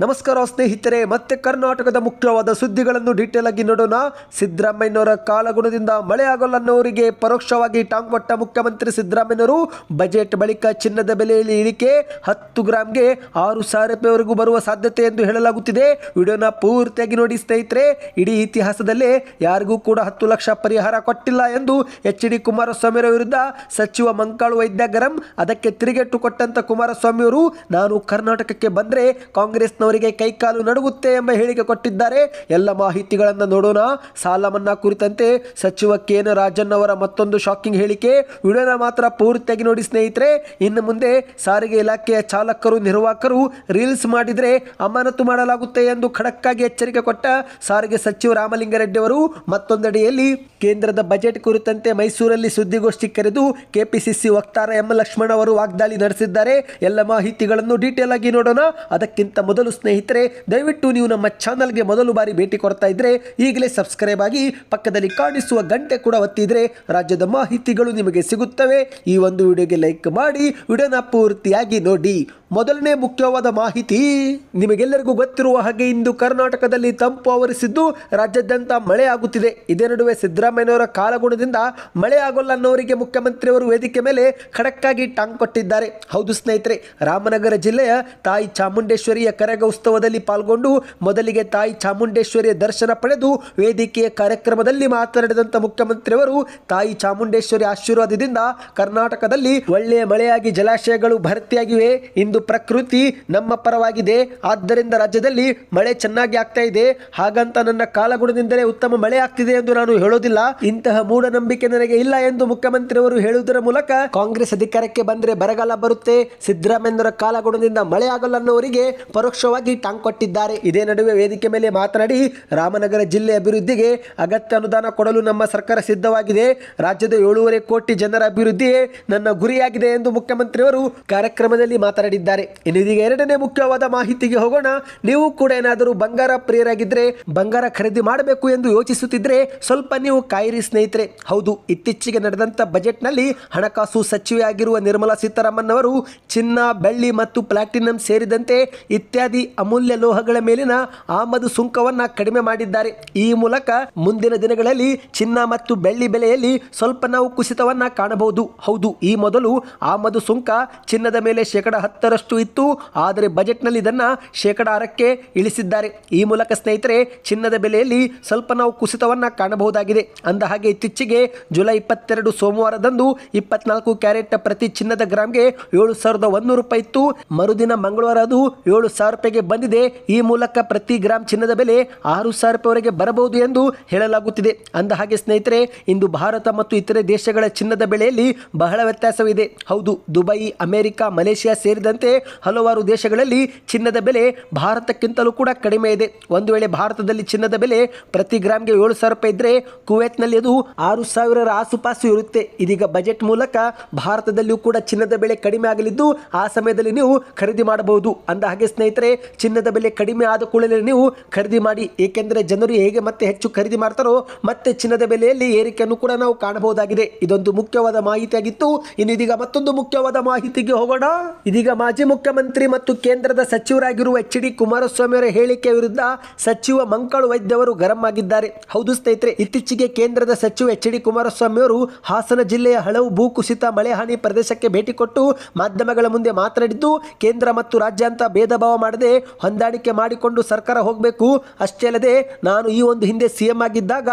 ನಮಸ್ಕಾರ ಸ್ನೇಹಿತರೆ, ಮತ್ತೆ ಕರ್ನಾಟಕದ ಮುಖ್ಯವಾದ ಸುದ್ದಿಗಳನ್ನು ಡೀಟೇಲ್ ಆಗಿ ನೋಡೋಣ. ಸಿದ್ದರಾಮಯ್ಯನವರ ಕಾಲಗುಣದಿಂದ ಮಳೆ ಆಗೋಲ್ಲನ್ನೋರಿಗೆ ಪರೋಕ್ಷವಾಗಿ ಟಾಂಗ್ ಮಟ್ಟ ಮುಖ್ಯಮಂತ್ರಿ ಸಿದ್ದರಾಮಯ್ಯನವರು ಬಜೆಟ್ ಬಳಿಕ ಚಿನ್ನದ ಬೆಲೆಯಲ್ಲಿ ಇಳಿಕೆ, ಹತ್ತು ಗ್ರಾಮ್ಗೆ ಆರು ಸಾವಿರ ರೂಪಾಯಿವರೆಗೂ ಬರುವ ಸಾಧ್ಯತೆ ಎಂದು ಹೇಳಲಾಗುತ್ತಿದೆ. ವಿಡಿಯೋನ ಪೂರ್ತಿಯಾಗಿ ನೋಡಿ ಸ್ನೇಹಿತರೆ, ಇಡೀ ಇತಿಹಾಸದಲ್ಲೇ ಯಾರಿಗೂ ಕೂಡ ಹತ್ತು ಲಕ್ಷ ಪರಿಹಾರ ಕೊಟ್ಟಿಲ್ಲ ಎಂದು ಎಚ್ ಡಿ ಕುಮಾರಸ್ವಾಮಿಯವರ ವಿರುದ್ಧ ಸಚಿವ ಮಂಕಾಳು ವೈದ್ಯಗರಂ ಅದಕ್ಕೆ ತಿರುಗೇಟು ಕೊಟ್ಟಂತ ಕುಮಾರಸ್ವಾಮಿಯವರು ನಾನು ಕರ್ನಾಟಕಕ್ಕೆ ಬಂದರೆ ಕಾಂಗ್ರೆಸ್ನವರಿಗೆ ಕೈಕಾಲು ನಡುಗುತ್ತೆ ಎಂಬ ಹೇಳಿಕೆ ಕೊಟ್ಟಿದ್ದಾರೆ. ಎಲ್ಲ ಮಾಹಿತಿಗಳನ್ನು ನೋಡೋಣ. ಸಾಲ ಮನ್ನಾ ಕುರಿತಂತೆ ಸಚಿವ ಕೆನ ರಾಜನ್ ಅವರ ಮತ್ತೊಂದು ಶಾಕಿಂಗ್ ಹೇಳಿಕೆ. ವಿಡಿಯೋನ ಮಾತ್ರ ಪೂರ್ತಿಯಾಗಿ ನೋಡಿ ಸ್ನೇಹಿತರೆ, ಇನ್ನು ಮುಂದೆ ಸಾರಿಗೆ ಇಲಾಖೆಯ ಚಾಲಕರು, ನಿರ್ವಾಹಕರು ರೀಲ್ಸ್ ಮಾಡಿದರೆ ಅಮಾನತು ಮಾಡಲಾಗುತ್ತೆ ಎಂದು ಖಡಕ್ಕಾಗಿ ಎಚ್ಚರಿಕೆ ಕೊಟ್ಟ ಸಾರಿಗೆ ಸಚಿವ ರಾಮಲಿಂಗಾರೆಡ್ಡಿ ಅವರು. ಮತ್ತೊಂದೆಡೆಯಲ್ಲಿ ಕೇಂದ್ರದ ಬಜೆಟ್ ಕುರಿತಂತೆ ಮೈಸೂರಲ್ಲಿ ಸುದ್ದಿಗೋಷ್ಠಿ ಕರೆದು ಕೆಪಿಸಿಸಿ ವಕ್ತಾರ ಎಂ. ಲಕ್ಷ್ಮಣ್ ಅವರು ವಾಗ್ದಾಳಿ ನಡೆಸಿದ್ದಾರೆ. ಎಲ್ಲ ಮಾಹಿತಿಗಳನ್ನು ಡೀಟೇಲ್ ಆಗಿ ನೋಡೋಣ. ಅದಕ್ಕಿಂತ ಮೊದಲು ಸ್ನೇಹಿತರೆ, ದಯವಿಟ್ಟು ನೀವು ನಮ್ಮ ಚಾನಲ್ಗೆ ಮೊದಲು ಬಾರಿ ಭೇಟಿ ಕೊಡ್ತಾ ಇದ್ರೆ ಈಗಲೇ ಸಬ್ಸ್ಕ್ರೈಬ್ ಆಗಿ ಪಕ್ಕದಲ್ಲಿ ಕಾಣಿಸುವ ಗಂಟೆ ಕೂಡ ಒತ್ತಿದ್ರೆ ರಾಜ್ಯದ ಮಾಹಿತಿಗಳು ನಿಮಗೆ ಸಿಗುತ್ತವೆ. ಈ ಒಂದು ವಿಡಿಯೋಗೆ ಲೈಕ್ ಮಾಡಿ, ವಿಡಿಯೋನ ಪೂರ್ತಿಯಾಗಿ ನೋಡಿ. ಮೊದಲನೇ ಮುಖ್ಯವಾದ ಮಾಹಿತಿ, ನಿಮಗೆಲ್ಲರಿಗೂ ಗೊತ್ತಿರುವ ಹಾಗೆ ಇಂದು ಕರ್ನಾಟಕದಲ್ಲಿ ತಂಪು ಆವರಿಸಿದ್ದು ರಾಜ್ಯಾದ್ಯಂತ ಮಳೆ ಆಗುತ್ತಿದೆ. ಇದೇ ನಡುವೆ ಸಿದ್ದರಾಮಯ್ಯನವರ ಕಾಲಗುಣದಿಂದ ಮಳೆ ಆಗೋಲ್ಲ ಅನ್ನೋರಿಗೆ ಮುಖ್ಯಮಂತ್ರಿಯವರು ವೇದಿಕೆ ಮೇಲೆ ಖಡಕ್ಕಾಗಿ ಟಾಂಗ್ ಕೊಟ್ಟಿದ್ದಾರೆ. ಹೌದು ಸ್ನೇಹಿತರೆ, ರಾಮನಗರ ಜಿಲ್ಲೆಯ ತಾಯಿ ಚಾಮುಂಡೇಶ್ವರಿಯ ಕರಗ ಉತ್ಸವದಲ್ಲಿ ಪಾಲ್ಗೊಂಡು ಮೊದಲಿಗೆ ತಾಯಿ ಚಾಮುಂಡೇಶ್ವರಿಯ ದರ್ಶನ ಪಡೆದು ವೇದಿಕೆಯ ಕಾರ್ಯಕ್ರಮದಲ್ಲಿ ಮಾತನಾಡಿದಂಥ ಮುಖ್ಯಮಂತ್ರಿಯವರು ತಾಯಿ ಚಾಮುಂಡೇಶ್ವರಿ ಆಶೀರ್ವಾದದಿಂದ ಕರ್ನಾಟಕದಲ್ಲಿ ಒಳ್ಳೆಯ ಮಳೆಯಾಗಿ ಜಲಾಶಯಗಳು ಭರ್ತಿಯಾಗಿವೆ. ಇಂದು ಪ್ರಕೃತಿ ನಮ್ಮ ಪರವಾಗಿದೆ. ಆದ್ದರಿಂದ ರಾಜ್ಯದಲ್ಲಿ ಮಳೆ ಚೆನ್ನಾಗಿ ಆಗ್ತಾ ಇದೆ. ಹಾಗಂತ ನನ್ನ ಕಾಲಗುಣದಿಂದಲೇ ಉತ್ತಮ ಮಳೆ ಆಗ್ತಿದೆ ಎಂದು ನಾನು ಹೇಳೋದಿಲ್ಲ. ಇಂತಹ ಮೂಢನಂಬಿಕೆ ನನಗೆ ಇಲ್ಲ ಎಂದು ಮುಖ್ಯಮಂತ್ರಿಯವರು ಹೇಳುವುದರ ಮೂಲಕ ಕಾಂಗ್ರೆಸ್ ಅಧಿಕಾರಕ್ಕೆ ಬಂದರೆ ಬರಗಾಲ ಬರುತ್ತೆ. ಸಿದ್ದರಾಮಯ್ಯನವರ ಕಾಲಗುಣದಿಂದ ಮಳೆ ಆಗಲ್ಲ ಅನ್ನೋರಿಗೆ ಪರೋಕ್ಷವಾಗಿ ಟಾಂಗ್ ಕೊಟ್ಟಿದ್ದಾರೆ. ಇದೇ ನಡುವೆ ವೇದಿಕೆ ಮೇಲೆ ಮಾತನಾಡಿ, ರಾಮನಗರ ಜಿಲ್ಲೆ ಅಭಿವೃದ್ಧಿಗೆ ಅಗತ್ಯ ಅನುದಾನ ಕೊಡಲು ನಮ್ಮ ಸರ್ಕಾರ ಸಿದ್ಧವಾಗಿದೆ. ರಾಜ್ಯದ ಏಳೂವರೆ ಕೋಟಿ ಜನರ ಅಭಿವೃದ್ಧಿಯೇ ನನ್ನ ಗುರಿಯಾಗಿದೆ ಎಂದು ಮುಖ್ಯಮಂತ್ರಿಯವರು ಕಾರ್ಯಕ್ರಮದಲ್ಲಿ ಮಾತನಾಡಿದ್ದಾರೆ. ಇನ್ನು ಇನ್ನಿದೀಗ ಎರಡನೇ ಮುಖ್ಯವಾದ ಮಾಹಿತಿಗೆ ಹೋಗೋಣ. ನೀವು ಕೂಡ ಏನಾದರೂ ಬಂಗಾರ ಪ್ರಿಯರಾಗಿದ್ದರೆ ಬಂಗಾರ ಖರೀದಿ ಮಾಡಬೇಕು ಎಂದು ಯೋಚಿಸುತ್ತಿದ್ರೆ ಸ್ವಲ್ಪ ನೀವು ಕಾಯಿರಿ ಸ್ನೇಹಿತರೆ. ಹೌದು, ಇತ್ತೀಚೆಗೆ ನಡೆದಂತ ಬಜೆಟ್ನಲ್ಲಿ ಹಣಕಾಸು ಸಚಿವೆ ಆಗಿರುವ ನಿರ್ಮಲಾ ಸೀತಾರಾಮನ್ ಅವರು ಚಿನ್ನ, ಬೆಳ್ಳಿ ಮತ್ತು ಪ್ಲಾಟಿನಂ ಸೇರಿದಂತೆ ಇತ್ಯಾದಿ ಅಮೂಲ್ಯ ಲೋಹಗಳ ಮೇಲಿನ ಆಮದು ಸುಂಕವನ್ನ ಕಡಿಮೆ ಮಾಡಿದ್ದಾರೆ. ಈ ಮೂಲಕ ಮುಂದಿನ ದಿನಗಳಲ್ಲಿ ಚಿನ್ನ ಮತ್ತು ಬೆಳ್ಳಿ ಬೆಲೆಯಲ್ಲಿ ಸ್ವಲ್ಪ ನಾವು ಕುಸಿತವನ್ನು ಕಾಣಬಹುದು. ಹೌದು, ಈ ಮೊದಲು ಆಮದು ಸುಂಕ ಚಿನ್ನದ ಮೇಲೆ ಶೇಕಡ ಇತ್ತು, ಆದರೆ ಬಜೆಟ್ನಲ್ಲಿ ಇದನ್ನ ಶೇಕಡ ಆರಕ್ಕೆ ಇಳಿಸಿದ್ದಾರೆ. ಈ ಮೂಲಕ ಸ್ನೇಹಿತರೆ, ಚಿನ್ನದ ಬೆಲೆಯಲ್ಲಿ ಸ್ವಲ್ಪ ನಾವು ಕುಸಿತವನ್ನ ಕಾಣಬಹುದಾಗಿದೆ. ಅಂದ ಹಾಗೆ ಇತ್ತೀಚೆಗೆ ಜುಲೈ ಇಪ್ಪತ್ತೆರಡು ಸೋಮವಾರದಂದು ಇಪ್ಪತ್ನಾಲ್ಕು ಕ್ಯಾರೆಟ್ ಪ್ರತಿ ಚಿನ್ನದ ಗ್ರಾಮ್ಗೆ ಏಳು ಸಾವಿರದ ಒಂದೂರು ರೂಪಾಯಿ ಇತ್ತು. ಮರುದಿನ ಮಂಗಳವಾರ ಅದು ಏಳು ಸಾವಿರ ರೂಪಾಯಿಗೆ ಬಂದಿದೆ. ಈ ಮೂಲಕ ಪ್ರತಿ ಗ್ರಾಮ್ ಚಿನ್ನದ ಬೆಲೆ ಆರು ಸಾವಿರ ರೂಪಾಯಿವರೆಗೆ ಬರಬಹುದು ಎಂದು ಹೇಳಲಾಗುತ್ತಿದೆ. ಅಂದ ಹಾಗೆ ಸ್ನೇಹಿತರೆ, ಇಂದು ಭಾರತ ಮತ್ತು ಇತರೆ ದೇಶಗಳ ಚಿನ್ನದ ಬೆಲೆಯಲ್ಲಿ ಬಹಳ ವ್ಯತ್ಯಾಸವಿದೆ. ಹೌದು, ದುಬೈ, ಅಮೆರಿಕ, ಮಲೇಷಿಯಾ ಸೇರಿದಂತೆ ಹಲವಾರು ದೇಶಗಳಲ್ಲಿ ಚಿನ್ನದ ಬೆಲೆ ಭಾರತಕ್ಕಿಂತಲೂ ಕೂಡ ಕಡಿಮೆ ಇದೆ. ಒಂದು ವೇಳೆ ಭಾರತದಲ್ಲಿ ಚಿನ್ನದ ಬೆಲೆ ಪ್ರತಿ ಗ್ರಾಮ್ಗೆ ಏಳು ಸಾವಿರ ರೂಪಾಯಿ ಇದ್ರೆ ಕುವೈತ್ನಲ್ಲಿ ಅದು ಆರು ಸಾವಿರರ ಆಸುಪಾಸು ಇರುತ್ತೆ. ಇದೀಗ ಬಜೆಟ್ ಮೂಲಕ ಭಾರತದಲ್ಲಿಯೂ ಕೂಡ ಚಿನ್ನದ ಬೆಲೆ ಕಡಿಮೆ ಆಗಲಿದ್ದು ಆ ಸಮಯದಲ್ಲಿ ನೀವು ಖರೀದಿ ಮಾಡಬಹುದು. ಅಂದ ಹಾಗೆ ಸ್ನೇಹಿತರೆ, ಚಿನ್ನದ ಬೆಲೆ ಕಡಿಮೆ ಆದ ಕೂಡಲೇ ನೀವು ಖರೀದಿ ಮಾಡಿ. ಏಕೆಂದರೆ ಜನರು ಹೇಗೆ ಮತ್ತೆ ಹೆಚ್ಚು ಖರೀದಿ ಮಾಡ್ತಾರೋ ಮತ್ತೆ ಚಿನ್ನದ ಬೆಲೆಯಲ್ಲಿ ಏರಿಕೆಯನ್ನು ಕೂಡ ನಾವು ಕಾಣಬಹುದಾಗಿದೆ. ಇದೊಂದು ಮುಖ್ಯವಾದ ಮಾಹಿತಿಯಾಗಿತ್ತು. ಇನ್ನು ಇದೀಗ ಮತ್ತೊಂದು ಮುಖ್ಯವಾದ ಮಾಹಿತಿಗೆ ಹೋಗೋಣ. ಇದೀಗ ಮಾಜಿ ಮುಖ್ಯಮಂತ್ರಿ ಮತ್ತು ಕೇಂದ್ರದ ಸಚಿವರಾಗಿರುವ ಎಚ್ ಡಿ ಕುಮಾರಸ್ವಾಮಿ ಅವರ ಹೇಳಿಕೆ ವಿರುದ್ಧ ಸಚಿವ ಮಂಕಳು ವೈದ್ಯವರು ಗರಂ ಆಗಿದ್ದಾರೆ. ಹೌದು ಸ್ನೇಹಿತರೆ, ಇತ್ತೀಚೆಗೆ ಕೇಂದ್ರದ ಸಚಿವ ಎಚ್ ಡಿ ಕುಮಾರಸ್ವಾಮಿ ಅವರು ಹಾಸನ ಜಿಲ್ಲೆಯ ಹಲವು ಭೂಕುಸಿತ ಮಳೆ ಹಾನಿ ಪ್ರದೇಶಕ್ಕೆ ಭೇಟಿ ಕೊಟ್ಟು ಮಾಧ್ಯಮಗಳ ಮುಂದೆ ಮಾತನಾಡಿದ್ದು, ಕೇಂದ್ರ ಮತ್ತು ರಾಜ್ಯ ಅಂತ ಭೇದ ಭಾವ ಮಾಡದೆ ಹೊಂದಾಣಿಕೆ ಮಾಡಿಕೊಂಡು ಸರ್ಕಾರ ಹೋಗಬೇಕು. ಅಷ್ಟೇ ಅಲ್ಲದೆ, ನಾನು ಈ ಒಂದು ಹಿಂದೆ ಸಿಎಂ ಆಗಿದ್ದಾಗ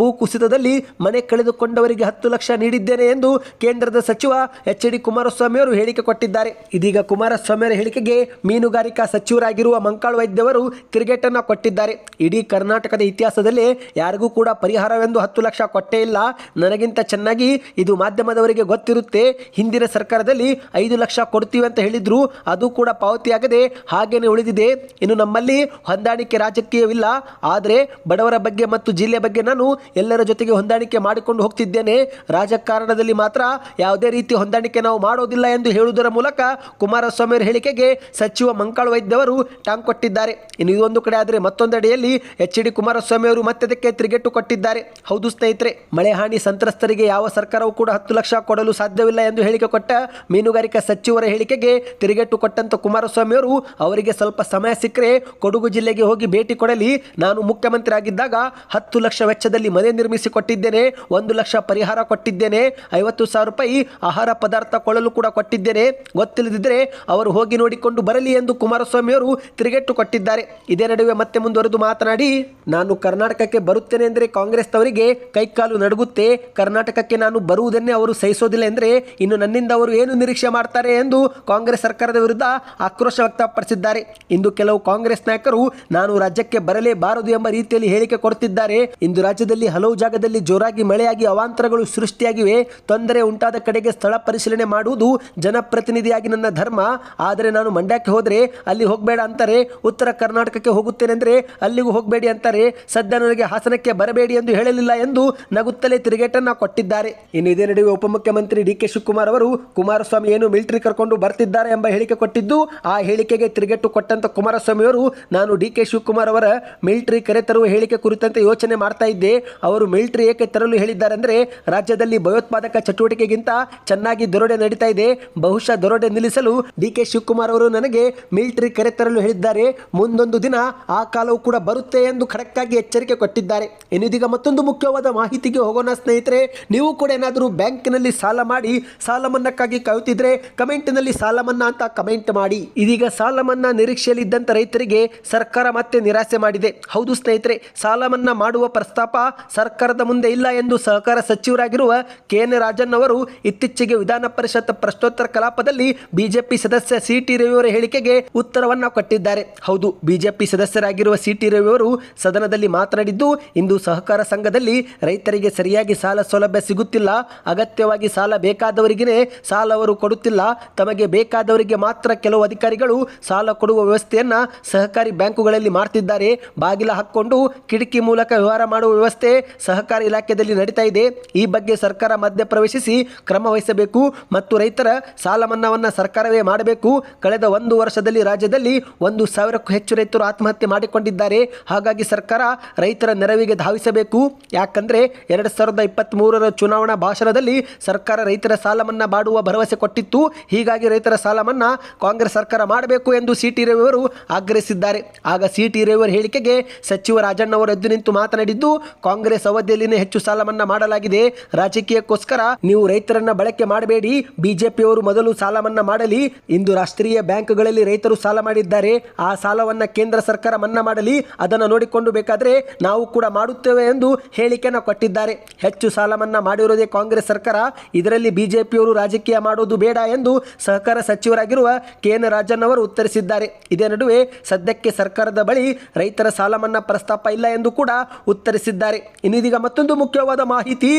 ಭೂಕುಸಿತದಲ್ಲಿ ಮನೆ ಕಳೆದುಕೊಂಡವರಿಗೆ ಹತ್ತು ಲಕ್ಷ ನೀಡಿದ್ದೇನೆ ಎಂದು ಕೇಂದ್ರದ ಸಚಿವ ಎಚ್ ಡಿ ಕುಮಾರಸ್ವಾಮಿ ಅವರು ಹೇಳಿಕೆ ಕೊಟ್ಟಿದ್ದಾರೆ. ಇದೀಗ ಕುಮಾರಸ್ವಾಮಿ ಹೇಳಿಕೆಗೆ ಮೀನುಗಾರಿಕಾ ಸಚಿವರಾಗಿರುವ ಮಂಕಾಳು ವೈದ್ಯವರು ತಿರುಗೇಟನ್ನು ಕೊಟ್ಟಿದ್ದಾರೆ. ಇಡೀ ಕರ್ನಾಟಕದ ಇತಿಹಾಸದಲ್ಲಿ ಯಾರಿಗೂ ಕೂಡ ಪರಿಹಾರವೆಂದು ಹತ್ತು ಲಕ್ಷ ಕೊಟ್ಟೇ ಇಲ್ಲ. ನನಗಿಂತ ಚೆನ್ನಾಗಿ ಇದು ಮಾಧ್ಯಮದವರಿಗೆ ಗೊತ್ತಿರುತ್ತೆ. ಹಿಂದಿನ ಸರ್ಕಾರದಲ್ಲಿ ಐದು ಲಕ್ಷ ಕೊಡ್ತೀವಿ ಅಂತ ಹೇಳಿದ್ರು. ಅದು ಕೂಡ ಪಾವತಿಯಾಗದೆ ಹಾಗೇನೆ ಉಳಿದಿದೆ. ಇನ್ನು ನಮ್ಮಲ್ಲಿ ಹೊಂದಾಣಿಕೆ ರಾಜಕೀಯವಿಲ್ಲ. ಆದರೆ ಬಡವರ ಬಗ್ಗೆ ಮತ್ತು ಜಿಲ್ಲೆ ಬಗ್ಗೆ ನಾನು ಎಲ್ಲರ ಜೊತೆಗೆ ಹೊಂದಾಣಿಕೆ ಮಾಡಿಕೊಂಡು ಹೋಗ್ತಿದ್ದೇನೆ. ರಾಜಕಾರಣದಲ್ಲಿ ಮಾತ್ರ ಯಾವುದೇ ರೀತಿ ಹೊಂದಾಣಿಕೆ ನಾವು ಮಾಡೋದಿಲ್ಲ ಎಂದು ಹೇಳುವುದರ ಮೂಲಕ ಕುಮಾರಸ್ವಾಮಿ ಕುಮಾರಸ್ವಾಮಿ ಅವರ ಹೇಳಿಕೆಗೆ ಸಚಿವ ಮಂಕಾಳು ವೈದ್ಯ ಅವರು ಟಾಂಗ್ ಕೊಟ್ಟಿದ್ದಾರೆ. ಇನ್ನು ಇದೊಂದು ಕಡೆ ಆದರೆ ಮತ್ತೊಂದೆಡೆಯಲ್ಲಿ ಎಚ್ ಡಿ ಕುಮಾರಸ್ವಾಮಿ ಅವರು ಮತ್ತೆ ಅದಕ್ಕೆ ತಿರುಗೇಟು ಕೊಟ್ಟಿದ್ದಾರೆ. ಹೌದು ಸ್ನೇಹಿತರೆ, ಮಳೆ ಹಾನಿ ಸಂತ್ರಸ್ತರಿಗೆ ಯಾವ ಸರ್ಕಾರವೂ ಕೂಡ ಹತ್ತು ಲಕ್ಷ ಕೊಡಲು ಸಾಧ್ಯವಿಲ್ಲ ಎಂದು ಹೇಳಿಕೆ ಕೊಟ್ಟ ಮೀನುಗಾರಿಕಾ ಸಚಿವರ ಹೇಳಿಕೆಗೆ ತಿರುಗೇಟು ಕೊಟ್ಟಂತ ಕುಮಾರಸ್ವಾಮಿ ಅವರು, ಅವರಿಗೆ ಸ್ವಲ್ಪ ಸಮಯ ಸಿಕ್ಕರೆ ಕೊಡಗು ಜಿಲ್ಲೆಗೆ ಹೋಗಿ ಭೇಟಿ ಕೊಡಲಿ. ನಾನು ಮುಖ್ಯಮಂತ್ರಿ ಆಗಿದ್ದಾಗ ಹತ್ತು ಲಕ್ಷ ವೆಚ್ಚದಲ್ಲಿ ಮನೆ ನಿರ್ಮಿಸಿ ಕೊಟ್ಟಿದ್ದೇನೆ ಒಂದು ಲಕ್ಷ ಪರಿಹಾರ ಕೊಟ್ಟಿದ್ದೇನೆ, ಐವತ್ತು ಸಾವಿರ ರೂಪಾಯಿ ಆಹಾರ ಪದಾರ್ಥ ಕೊಳ್ಳಲು ಕೂಡ ಕೊಟ್ಟಿದ್ದೇನೆ. ಗೊತ್ತಿಲ್ಲದಿದ್ದರೆ ಅವರು ಹೋಗಿ ನೋಡಿಕೊಂಡು ಬರಲಿ ಎಂದು ಕುಮಾರಸ್ವಾಮಿ ಅವರು ತಿರುಗೇಟು ಕೊಟ್ಟಿದ್ದಾರೆ. ಇದೇ ನಡುವೆ ಮತ್ತೆ ಮುಂದುವರೆದು ಮಾತನಾಡಿ, ನಾನು ಕರ್ನಾಟಕಕ್ಕೆ ಬರುತ್ತೇನೆ ಅಂದರೆ ಕಾಂಗ್ರೆಸ್ನವರಿಗೆ ಕೈಕಾಲು ನಡುಗುತ್ತೆ. ಕರ್ನಾಟಕಕ್ಕೆ ನಾನು ಬರುವುದನ್ನೇ ಅವರು ಸಹಿಸೋದಿಲ್ಲ ಎಂದರೆ ಇನ್ನು ನನ್ನಿಂದ ಅವರು ಏನು ನಿರೀಕ್ಷೆ ಮಾಡ್ತಾರೆ ಎಂದು ಕಾಂಗ್ರೆಸ್ ಸರ್ಕಾರದ ವಿರುದ್ಧ ಆಕ್ರೋಶ ವ್ಯಕ್ತಪಡಿಸಿದ್ದಾರೆ. ಇಂದು ಕೆಲವು ಕಾಂಗ್ರೆಸ್ ನಾಯಕರು, ನಾನು ರಾಜ್ಯಕ್ಕೆ ಬರಲೇಬಾರದು ಎಂಬ ರೀತಿಯಲ್ಲಿ ಹೇಳಿಕೆ ಕೊಡುತ್ತಿದ್ದಾರೆ. ಇಂದು ರಾಜ್ಯದಲ್ಲಿ ಹಲವು ಜಾಗದಲ್ಲಿ ಜೋರಾಗಿ ಮಳೆಯಾಗಿ ಅವಾಂತರಗಳು ಸೃಷ್ಟಿಯಾಗಿವೆ. ತೊಂದರೆ ಉಂಟಾದ ಕಡೆಗೆ ಸ್ಥಳ ಪರಿಶೀಲನೆ ಮಾಡುವುದು ಜನಪ್ರತಿನಿಧಿಯಾಗಿ ನನ್ನ ಧರ್ಮ. ಆದರೆ ನಾನು ಮಂಡ್ಯಕ್ಕೆ ಹೋದರೆ ಅಲ್ಲಿ ಹೋಗಬೇಡ ಅಂತಾರೆ, ಉತ್ತರ ಕರ್ನಾಟಕಕ್ಕೆ ಹೋಗುತ್ತೇನೆ ಅಂದರೆ ಅಲ್ಲಿಗೂ ಹೋಗಬೇಡಿ ಅಂತಾರೆ, ಸದ್ಯ ನನಗೆ ಹಾಸನಕ್ಕೆ ಬರಬೇಡಿ ಎಂದು ಹೇಳಲಿಲ್ಲ ಎಂದು ನಗುತ್ತಲೇ ತಿರುಗೇಟನ್ನು ಕೊಟ್ಟಿದ್ದಾರೆ. ಇನ್ನು ಇದೇ ನಡುವೆ ಉಪಮುಖ್ಯಮಂತ್ರಿ ಡಿ ಕೆ ಶಿವಕುಮಾರ್ ಅವರು ಕುಮಾರಸ್ವಾಮಿ ಏನು ಮಿಲಿಟರಿ ಕರ್ಕೊಂಡು ಬರ್ತಿದ್ದಾರೆ ಎಂಬ ಹೇಳಿಕೆ ಕೊಟ್ಟಿದ್ದು, ಆ ಹೇಳಿಕೆಗೆ ತಿರುಗೇಟು ಕೊಟ್ಟಂತ ಕುಮಾರಸ್ವಾಮಿ ಅವರು, ನಾನು ಡಿ ಕೆ ಶಿವಕುಮಾರ್ ಅವರ ಮಿಲಿಟರಿ ಕರೆತರುವ ಹೇಳಿಕೆ ಕುರಿತಂತೆ ಯೋಚನೆ ಮಾಡ್ತಾ ಇದ್ದೆ. ಅವರು ಮಿಲಿಟರಿ ಏಕೆ ತರಲು ಹೇಳಿದ್ದಾರೆ ಅಂದರೆ, ರಾಜ್ಯದಲ್ಲಿ ಭಯೋತ್ಪಾದಕ ಚಟುವಟಿಕೆಗಿಂತ ಚೆನ್ನಾಗಿ ದರೋಡೆ ನಡೀತಾ ಇದೆ, ಬಹುಶಃ ದರೋಡೆ ನಿಲ್ಲಿಸಲು ಡಿ ಕೆ ಶಿವಕುಮಾರ್ ಅವರು ನನಗೆ ಮಿಲಿಟರಿ ಕರೆತರಲು ಹೇಳಿದ್ದಾರೆ. ಮುಂದೊಂದು ದಿನ ಆ ಕಾಲವು ಕೂಡ ಬರುತ್ತೆ ಎಂದು ಖಡಕ್ಕಾಗಿ ಎಚ್ಚರಿಕೆ ಕೊಟ್ಟಿದ್ದಾರೆ. ಇನ್ನಿದೀಗ ಮತ್ತೊಂದು ಮುಖ್ಯವಾದ ಮಾಹಿತಿಗೆ ಹೋಗೋಣ ಸ್ನೇಹಿತರೆ, ನೀವು ಕೂಡ ಏನಾದರೂ ಬ್ಯಾಂಕಿನಲ್ಲಿ ಸಾಲ ಮಾಡಿ ಸಾಲ ಮನ್ನಕ್ಕಾಗಿ ಕಾಯುತ್ತಿದ್ರೆ ಕಮೆಂಟ್ನಲ್ಲಿ ಸಾಲ ಮನ್ನಾ ಅಂತ ಕಮೆಂಟ್ ಮಾಡಿ. ಇದೀಗ ಸಾಲ ಮನ್ನಾ ನಿರೀಕ್ಷೆಯಲ್ಲಿದ್ದಂಥ ರೈತರಿಗೆ ಸರ್ಕಾರ ಮತ್ತೆ ನಿರಾಸೆ ಮಾಡಿದೆ. ಹೌದು ಸ್ನೇಹಿತರೆ ಸಾಲ ಮನ್ನಾ ಮಾಡುವ ಪ್ರಸ್ತಾಪ ಸರ್ಕಾರದ ಮುಂದೆ ಇಲ್ಲ ಎಂದು ಸಹಕಾರ ಸಚಿವರಾಗಿರುವ ಕೆ ಎನ್ ರಾಜನ್ ಅವರು ಇತ್ತೀಚೆಗೆ ವಿಧಾನ ಪರಿಷತ್ ಪ್ರಶ್ನೋತ್ತರ ಕಲಾಪದಲ್ಲಿ ಬಿಜೆಪಿ ಸದಸ್ಯ ಸಿ ಟಿ ರವಿಯವರ ಹೇಳಿಕೆಗೆ ಉತ್ತರವನ್ನ ಕೊಟ್ಟಿದ್ದಾರೆ. ಹೌದು, ಬಿಜೆಪಿ ಸದಸ್ಯರಾಗಿರುವ ಸಿ ಟಿ ರವಿಯವರು ಸದನದಲ್ಲಿ ಮಾತನಾಡಿದ್ದು, ಇಂದು ಸಹಕಾರ ಸಂಘದಲ್ಲಿ ರೈತರಿಗೆ ಸರಿಯಾಗಿ ಸಾಲ ಸೌಲಭ್ಯ ಸಿಗುತ್ತಿಲ್ಲ. ಅಗತ್ಯವಾಗಿ ಸಾಲ ಬೇಕಾದವರಿಗೇ ಸಾಲವರು ಕೊಡುತ್ತಿಲ್ಲ. ತಮಗೆ ಬೇಕಾದವರಿಗೆ ಮಾತ್ರ ಕೆಲವು ಅಧಿಕಾರಿಗಳು ಸಾಲ ಕೊಡುವ ವ್ಯವಸ್ಥೆಯನ್ನ ಸಹಕಾರಿ ಬ್ಯಾಂಕುಗಳಲ್ಲಿ ಮಾಡ್ತಿದ್ದಾರೆ. ಬಾಗಿಲ ಹಾಕ್ಕೊಂಡು ಕಿಟಕಿ ಮೂಲಕ ವ್ಯವಹಾರ ಮಾಡುವ ವ್ಯವಸ್ಥೆ ಸಹಕಾರಿ ಇಲಾಖೆಯಲ್ಲಿ ನಡೀತಾ ಇದೆ. ಈ ಬಗ್ಗೆ ಸರ್ಕಾರ ಮಧ್ಯ ಪ್ರವೇಶಿಸಿ ಕ್ರಮ ವಹಿಸಬೇಕು ಮತ್ತು ರೈತರ ಸಾಲ ಮನ್ನಾವನ್ನ ಸರ್ಕಾರವೇ ಮಾಡಬೇಕು. ಕಳೆದ ಒಂದು ವರ್ಷದಲ್ಲಿ ರಾಜ್ಯದಲ್ಲಿ ಒಂದು ಸಾವಿರಕ್ಕೂ ಹೆಚ್ಚು ರೈತರು ಆತ್ಮಹತ್ಯೆ ಮಾಡಿಕೊಂಡಿದ್ದಾರೆ. ಹಾಗಾಗಿ ಸರ್ಕಾರ ರೈತರ ನೆರವಿಗೆ ಧಾವಿಸಬೇಕು. ಯಾಕಂದರೆ ಎರಡು ಸಾವಿರದ ಇಪ್ಪತ್ತ್ಮೂರರ ಚುನಾವಣಾ ಭಾಷಣದಲ್ಲಿ ಸರ್ಕಾರ ರೈತರ ಸಾಲ ಮನ್ನಾ ಮಾಡುವ ಭರವಸೆ ಕೊಟ್ಟಿತ್ತು. ಹೀಗಾಗಿ ರೈತರ ಸಾಲ ಮನ್ನಾ ಕಾಂಗ್ರೆಸ್ ಸರ್ಕಾರ ಮಾಡಬೇಕು ಎಂದು ಸಿ ಟಿ ರವಿ ಅವರು ಆಗ್ರಹಿಸಿದ್ದಾರೆ. ಆಗ ಸಿ ಟಿ ರವಿ ಅವರ ಹೇಳಿಕೆಗೆ ಸಚಿವ ರಾಜಣ್ಣ ಅವರು ಎದ್ದು ನಿಂತು ಮಾತನಾಡಿದ್ದು, ಕಾಂಗ್ರೆಸ್ ಅವಧಿಯಲ್ಲಿನೇ ಹೆಚ್ಚು ಸಾಲ ಮನ್ನಾ ಮಾಡಲಾಗಿದೆ. ರಾಜಕೀಯಕ್ಕೋಸ್ಕರ ನೀವು ರೈತರನ್ನ ಬಳಕೆ ಮಾಡಬೇಡಿ. ಬಿಜೆಪಿಯವರು ಮೊದಲು ಸಾಲ ಮನ್ನಾ ಮಾಡಲಿ. ಇಂದು ರಾಷ್ಟ್ರೀಯ ಬ್ಯಾಂಕ್ಗಳಲ್ಲಿ ರೈತರು ಸಾಲ ಮಾಡಿದ್ದಾರೆ. ಆ ಸಾಲವನ್ನು ಕೇಂದ್ರ ಸರ್ಕಾರ ಮನ್ನಾ ಮಾಡಲಿ. ಅದನ್ನು ನೋಡಿಕೊಂಡು ಬೇಕಾದರೆ ನಾವು ಕೂಡ ಮಾಡುತ್ತೇವೆ ಎಂದು ಹೇಳಿಕೆಯನ್ನು ಕೊಟ್ಟಿದ್ದಾರೆ. ಹೆಚ್ಚು ಸಾಲ ಮನ್ನಾ ಮಾಡಿರುವುದೇ ಕಾಂಗ್ರೆಸ್ ಸರ್ಕಾರ. ಇದರಲ್ಲಿ ಬಿಜೆಪಿಯವರು ರಾಜಕೀಯ ಮಾಡುವುದು ಬೇಡ ಎಂದು ಸಹಕಾರ ಸಚಿವರಾಗಿರುವ ಕೆ ಎನ್ ರಾಜನ್ ಅವರು ಉತ್ತರಿಸಿದ್ದಾರೆ. ಇದೇ ನಡುವೆ ಸದ್ಯಕ್ಕೆ ಸರ್ಕಾರದ ಬಳಿ ರೈತರ ಸಾಲ ಮನ್ನಾ ಪ್ರಸ್ತಾಪ ಇಲ್ಲ ಎಂದು ಕೂಡ ಉತ್ತರಿಸಿದ್ದಾರೆ. ಇನ್ನಿದೀಗ ಮತ್ತೊಂದು ಮುಖ್ಯವಾದ ಮಾಹಿತಿ.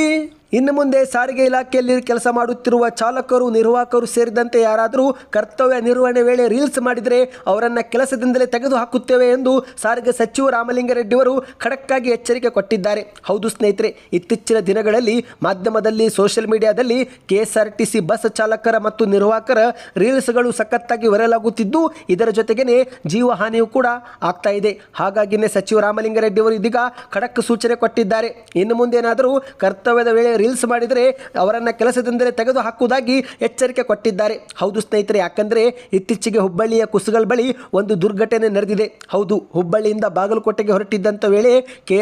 ಇನ್ನು ಮುಂದೆ ಸಾರಿಗೆ ಇಲಾಖೆಯಲ್ಲಿ ಕೆಲಸ ಮಾಡುತ್ತಿರುವ ಚಾಲಕರು, ನಿರ್ವಾಹಕರು ಸೇರಿದಂತೆ ಯಾರಾದರೂ ಕರ್ತವ್ಯ ನಿರ್ವಹಣೆ ವೇಳೆ ರೀಲ್ಸ್ ಮಾಡಿದರೆ ಅವರನ್ನು ಕೆಲಸದಿಂದಲೇ ತೆಗೆದು ಹಾಕುತ್ತೇವೆ ಎಂದು ಸಾರಿಗೆ ಸಚಿವ ರಾಮಲಿಂಗಾರೆಡ್ಡಿ ಅವರು ಖಡಕ್ಕಾಗಿ ಎಚ್ಚರಿಕೆ ಕೊಟ್ಟಿದ್ದಾರೆ. ಹೌದು ಸ್ನೇಹಿತರೆ, ಇತ್ತೀಚಿನ ದಿನಗಳಲ್ಲಿ ಮಾಧ್ಯಮದಲ್ಲಿ, ಸೋಷಿಯಲ್ ಮೀಡಿಯಾದಲ್ಲಿ ಕೆಎಸ್ಆರ್ಟಿಸಿ ಬಸ್ ಚಾಲಕರ ಮತ್ತು ನಿರ್ವಾಹಕರ ರೀಲ್ಸ್ಗಳು ಸಖತ್ತಾಗಿ ವೈರಲಾಗುತ್ತಿದ್ದು, ಇದರ ಜೊತೆಗೇನೆ ಜೀವಹಾನಿಯೂ ಕೂಡ ಆಗ್ತಾ ಇದೆ. ಹಾಗಾಗಿನೇ ಸಚಿವ ರಾಮಲಿಂಗಾರೆಡ್ಡಿ ಅವರು ಇದೀಗ ಖಡಕ್ ಸೂಚನೆ ಕೊಟ್ಟಿದ್ದಾರೆ. ಇನ್ನು ಮುಂದೇನಾದರೂ ಕರ್ತವ್ಯದ ವೇಳೆ ರೀಲ್ಸ್ ಮಾಡಿದರೆ ಅವರನ್ನು ಕೆಲಸದಿಂದಲೇ ತೆಗೆದು ಹಾಕುವುದಾಗಿ ಎಚ್ಚರಿಕೆ ಕೊಟ್ಟಿದ್ದಾರೆ. ಹೌದು ಸ್ನೇಹಿತರೆ, ಯಾಕಂದರೆ ಇತ್ತೀಚೆಗೆ ಹುಬ್ಬಳ್ಳಿಯ ಕುಸುಗಲ್ ಬಳಿ ಒಂದು ದುರ್ಘಟನೆ ನಡೆದಿದೆ. ಹೌದು, ಹುಬ್ಬಳ್ಳಿಯಿಂದ ಬಾಗಲಕೋಟೆಗೆ ಹೊರಟಿದ್ದಂಥ ವೇಳೆ ಕೆ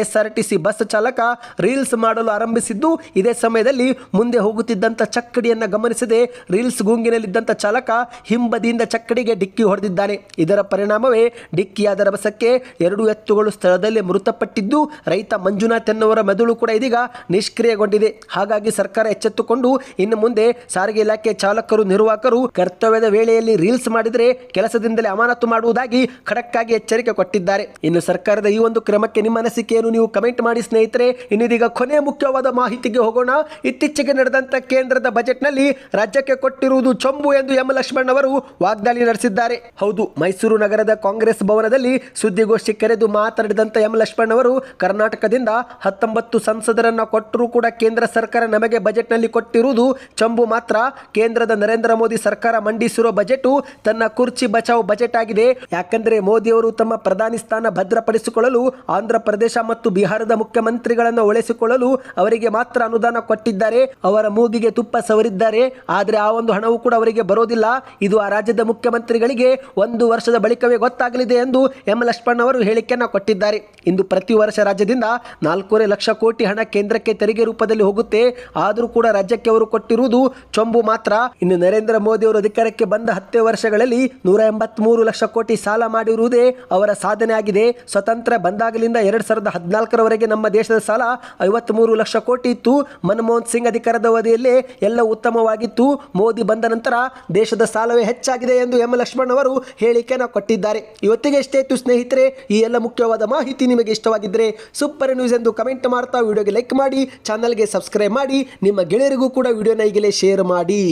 ಬಸ್ ಚಾಲಕ ರೀಲ್ಸ್ ಮಾಡಲು ಆರಂಭಿಸಿದ್ದು, ಇದೇ ಸಮಯದಲ್ಲಿ ಮುಂದೆ ಹೋಗುತ್ತಿದ್ದಂಥ ಚಕ್ಕಡಿಯನ್ನು ಗಮನಿಸದೆ ರೀಲ್ಸ್ ಗುಂಗಿನಲ್ಲಿದ್ದಂಥ ಚಾಲಕ ಹಿಂಬದಿಯಿಂದ ಚಕ್ಕಡಿಗೆ ಡಿಕ್ಕಿ ಹೊಡೆದಿದ್ದಾನೆ. ಇದರ ಪರಿಣಾಮವೇ ಡಿಕ್ಕಿಯಾದ ರಭಸಕ್ಕೆ ಎರಡು ಎತ್ತುಗಳು ಸ್ಥಳದಲ್ಲೇ ಮೃತಪಟ್ಟಿದ್ದು, ರೈತ ಮಂಜುನಾಥ್ ಎನ್ನುವರ ಮೆದುಳು ಕೂಡ ಇದೀಗ ನಿಷ್ಕ್ರಿಯಗೊಂಡಿದೆ. ಹಾಗಾಗಿ ಸರ್ಕಾರ ಎಚ್ಚೆತ್ತುಕೊಂಡು ಇನ್ನು ಮುಂದೆ ಸಾರಿಗೆ ಇಲಾಖೆ ಚಾಲಕರು, ನಿರ್ವಾಹಕರು ಕರ್ತವ್ಯದ ವೇಳೆಯಲ್ಲಿ ರೀಲ್ಸ್ ಮಾಡಿದರೆ ಕೆಲಸದಿಂದಲೇ ಅಮಾನತು ಮಾಡುವುದಾಗಿ ಖಡಕ್ಕಾಗಿ ಎಚ್ಚರಿಕೆ ಕೊಟ್ಟಿದ್ದಾರೆ. ಇನ್ನು ಸರ್ಕಾರದ ಈ ಒಂದು ಕ್ರಮಕ್ಕೆ ನಿಮ್ಮ ಅನಿಸಿಕೆಯನ್ನು ನೀವು ಕಮೆಂಟ್ ಮಾಡಿ ಸ್ನೇಹಿತರೆ. ಇನ್ನಿದೀಗ ಕೊನೆ ಮುಖ್ಯವಾದ ಮಾಹಿತಿಗೆ ಹೋಗೋಣ. ಇತ್ತೀಚೆಗೆ ನಡೆದಂತ ಕೇಂದ್ರದ ಬಜೆಟ್ನಲ್ಲಿ ರಾಜ್ಯಕ್ಕೆ ಕೊಟ್ಟಿರುವುದು ಚೊಂಬು ಎಂದು ಎಂ. ಲಕ್ಷ್ಮಣ್ ಅವರು ವಾಗ್ದಾಳಿ ನಡೆಸಿದ್ದಾರೆ. ಹೌದು, ಮೈಸೂರು ನಗರದ ಕಾಂಗ್ರೆಸ್ ಭವನದಲ್ಲಿ ಸುದ್ದಿಗೋಷ್ಠಿ ಕರೆದು ಮಾತನಾಡಿದಂತ ಎಂ. ಲಕ್ಷ್ಮಣ್ ಅವರು, ಕರ್ನಾಟಕದಿಂದ ಹತ್ತೊಂಬತ್ತು ಸಂಸದರನ್ನ ಕೊಟ್ಟರೂ ಕೂಡ ಕೇಂದ್ರ ಸರ್ಕಾರ ನಮಗೆ ಬಜೆಟ್ನಲ್ಲಿ ಕೊಟ್ಟಿರುವುದು ಚಂಬು ಮಾತ್ರ. ಕೇಂದ್ರದ ನರೇಂದ್ರ ಮೋದಿ ಸರ್ಕಾರ ಮಂಡಿಸಿರೋ ಬಜೆಟ್ ತನ್ನ ಕುರ್ಚಿ ಬಚಾವ್ ಬಜೆಟ್ ಆಗಿದೆ. ಯಾಕಂದ್ರೆ ಮೋದಿಯವರು ತಮ್ಮ ಪ್ರಧಾನಿ ಸ್ಥಾನ ಭದ್ರಪಡಿಸಿಕೊಳ್ಳಲು ಆಂಧ್ರ ಪ್ರದೇಶ ಮತ್ತು ಬಿಹಾರದ ಮುಖ್ಯಮಂತ್ರಿಗಳನ್ನು ಉಳಿಸಿಕೊಳ್ಳಲು ಅವರಿಗೆ ಮಾತ್ರ ಅನುದಾನ ಕೊಟ್ಟಿದ್ದಾರೆ. ಅವರ ಮೂಗಿಗೆ ತುಪ್ಪ ಸವರಿದ್ದಾರೆ. ಆದರೆ ಆ ಒಂದು ಹಣವು ಕೂಡ ಅವರಿಗೆ ಬರೋದಿಲ್ಲ. ಇದು ಆ ರಾಜ್ಯದ ಮುಖ್ಯಮಂತ್ರಿಗಳಿಗೆ ಒಂದು ವರ್ಷದ ಬಳಿಕವೇ ಗೊತ್ತಾಗಲಿದೆ ಎಂದು ಎಂ. ಲಕ್ಷ್ಮಣ್ ಅವರು ಹೇಳಿಕೆಯನ್ನು ಕೊಟ್ಟಿದ್ದಾರೆ. ಇಂದು ಪ್ರತಿ ವರ್ಷ ರಾಜ್ಯದಿಂದ ನಾಲ್ಕೂವರೆ ಲಕ್ಷ ಕೋಟಿ ಹಣ ಕೇಂದ್ರಕ್ಕೆ ತೆರಿಗೆ ರೂಪದಲ್ಲಿ ಆದರೂ ಕೂಡ ರಾಜ್ಯಕ್ಕೆ ಅವರು ಕೊಟ್ಟಿರುವುದು ಚೊಂಬು ಮಾತ್ರ. ಇನ್ನು ನರೇಂದ್ರ ಮೋದಿ ಅವರು ಅಧಿಕಾರಕ್ಕೆ ಬಂದ ಹತ್ತೇ ವರ್ಷಗಳಲ್ಲಿ ನೂರ ಎಂಬತ್ಮೂರು ಲಕ್ಷ ಕೋಟಿ ಸಾಲ ಮಾಡಿರುವುದೇ ಅವರ ಸಾಧನೆ ಆಗಿದೆ. ಸ್ವತಂತ್ರ ಬಂದಾಗಲಿಂದ ಎರಡ್ ಸಾವಿರದ ಹದಿನಾಲ್ಕರವರೆಗೆ ನಮ್ಮ ದೇಶದ ಸಾಲ ಐವತ್ಮೂರು ಲಕ್ಷ ಕೋಟಿ ಇತ್ತು. ಮನಮೋಹನ್ ಸಿಂಗ್ ಅಧಿಕಾರದ ಅವಧಿಯಲ್ಲೇ ಎಲ್ಲ ಉತ್ತಮವಾಗಿತ್ತು. ಮೋದಿ ಬಂದ ನಂತರ ದೇಶದ ಸಾಲವೇ ಹೆಚ್ಚಾಗಿದೆ ಎಂದು ಎಂ. ಲಕ್ಷ್ಮಣ್ ಅವರು ಹೇಳಿಕೆಯನ್ನು ಕೊಟ್ಟಿದ್ದಾರೆ. ಇವತ್ತಿಗೆ ಎಷ್ಟೇ ಇತ್ತು ಸ್ನೇಹಿತರೆ, ಈ ಎಲ್ಲ ಮುಖ್ಯವಾದ ಮಾಹಿತಿ ನಿಮಗೆ ಇಷ್ಟವಾಗಿದ್ದರೆ ಸೂಪರ್ ನ್ಯೂಸ್ ಎಂದು ಕಮೆಂಟ್ ಮಾಡ್ತಾ ವಿಡಿಯೋಗೆ ಲೈಕ್ ಮಾಡಿ, ಚಾನಲ್ಗೆ ಸಬ್ಸ್ಕ್ರೈಬ್ ಮಾಡಿ ನಿಮ್ಮ ಗೆಳೆಯರಿಗೂ ಕೂಡ ವಿಡಿಯೋನ ಈಗಲೇ ಶೇರ್ ಮಾಡಿ.